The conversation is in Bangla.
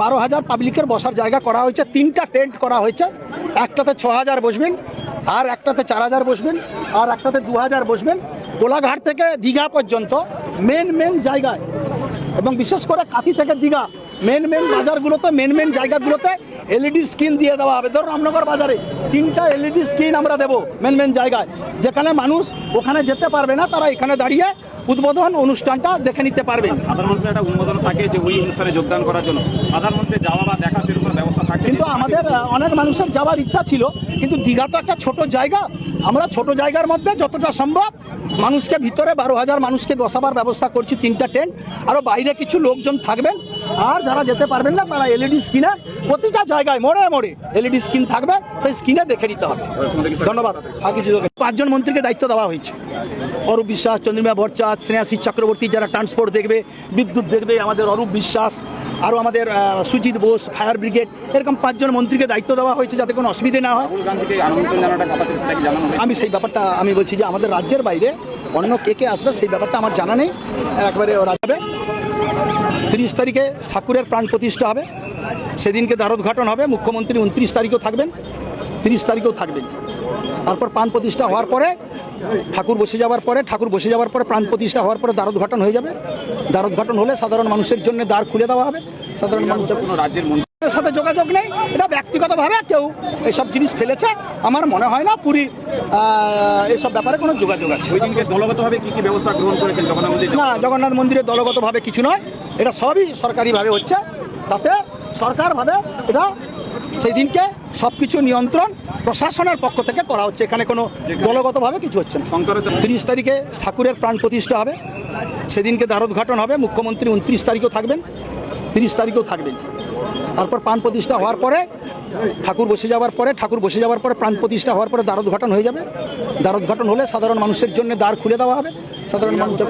বারো হাজার পাবলিকের বসার জায়গা করা হয়েছে, তিনটা টেন্ট করা হয়েছে। একটাতে ছ হাজার বসবেন, আর একটাতে চার হাজার বসবেন, আর একটাতে দু হাজার বসবেন। গোলাঘাট থেকে দীঘা পর্যন্ত মেন মেন জায়গায়। এবং বিশেষ করে কাতি থেকে দীঘা মেন মেন বাজারগুলোতে মেন মেন জায়গাগুলোতে এলইডি স্ক্রিন দিয়ে দেওয়া হবে। ধরুন রামনগর বাজারে তিনটা এলইডি স্ক্রিন আমরা দেবো মেন মেন জায়গায়। যেখানে মানুষ ওখানে যেতে পারবে না তারা এখানে দাঁড়িয়ে উদ্বোধন অনুষ্ঠানটা দেখে নিতে পারবে। সাধারণ মানুষের একটা থাকে যে ওই অনুষ্ঠানে যোগদান করার জন্য। সাধারণ মানুষের যাওয়া বা দেখা সেরকম ব্যবস্থা থাকে কিন্তু আমাদের অনেক মানুষের যাওয়ার ইচ্ছা ছিল কিন্তু দীঘা তো একটা ছোট জায়গা। আমরা ছোট জায়গার মধ্যে যতটা সম্ভব মানুষকে ভিতরে বারো হাজার মানুষকে বসাবার ব্যবস্থা করছি তিনটা টেন্ট আরও বাইরে কিছু লোকজন থাকবেন। আর যারা যেতে পারবেন না তারা এলইডি স্ক্রিনে প্রতিটা জায়গায় মোড়ে মোড়ে এলইডি স্ক্রিন থাকবে, সেই স্ক্রিনে দেখে নিতে হবে। ধন্যবাদ। আর কিছু পাঁচজন মন্ত্রীকে দায়িত্ব দেওয়া হয়েছে। অরূপ বিশ্বাস, চন্দ্রিমা ভট্টাচার্য, স্নেহাশিস চক্রবর্তী যারা ট্রান্সপোর্ট দেখবে, বিদ্যুৎ দেখবে, আমাদের অরূপ বিশ্বাস, আরও আমাদের সুজিত বোস ফায়ার ব্রিগেড এরকম পাঁচজন মন্ত্রীকে দায়িত্ব দেওয়া হয়েছে যাতে কোনো অসুবিধে না হয়? আমি সেই ব্যাপারটা, আমি বলছি যে আমাদের রাজ্যের বাইরে অন্য কে কে আসবে, সেই ব্যাপারটা আমার জানা নেই। একবারে ওরা যাবে। তিরিশ তারিখে ঠাকুরের প্রাণ প্রতিষ্ঠা হবে। সেদিনকে দ্বারোদ্ঘাটন হবে মুখ্যমন্ত্রী উনত্রিশ তারিখেও থাকবেন তিরিশ তারিখেও থাকবেন। তারপর প্রাণ প্রতিষ্ঠা হওয়ার পরে ঠাকুর বসে যাওয়ার পরে ঠাকুর বসে যাওয়ার পরে প্রাণ প্রতিষ্ঠা হওয়ার পরে দ্বারোদ্ঘাটন হয়ে যাবে। দ্বারোদ্ঘাটন হলে সাধারণ মানুষের জন্য দ্বার খুলে দেওয়া হবে। সাধারণ মানুষ কোনো রাজ্যের মন্ত্রী সাথে যোগাযোগ নেই এটা ব্যক্তিগতভাবে কেউ এইসব জিনিস ফেলেছে। আমার মনে হয় না পুরী এইসব ব্যাপারে কোনো যোগাযোগ আছে। ওই দিনকে দলগতভাবে কি কি ব্যবস্থা গ্রহণ করেছেন? জগন্নাথ মন্দির না জগন্নাথ মন্দিরে দলগতভাবে কিছু নয়। এটা সবই সরকারিভাবে হচ্ছে। তাতে সরকারভাবে এটা সেই দিনকে সব কিছু নিয়ন্ত্রণ প্রশাসনের পক্ষ থেকে করা হচ্ছে। এখানে কোনো দলগতভাবে কিছু হচ্ছে না। তিরিশ তারিখে ঠাকুরের প্রাণ প্রতিষ্ঠা হবে। সেদিনকে দ্বারোদ্ঘাটন হবে। মুখ্যমন্ত্রী উনত্রিশ তারিখও থাকবেন। তিরিশ তারিখেও থাকবেন। তারপর প্রাণ প্রতিষ্ঠা হওয়ার পরে ঠাকুর বসে যাওয়ার পরে ঠাকুর বসে যাওয়ার পরে প্রাণ প্রতিষ্ঠা হওয়ার পরে দ্বারোদ্ঘাটন হয়ে যাবে। দ্বারোদ্ঘাটন হলে সাধারণ মানুষের জন্য দ্বার খুলে দেওয়া হবে। সাধারণ মানুষের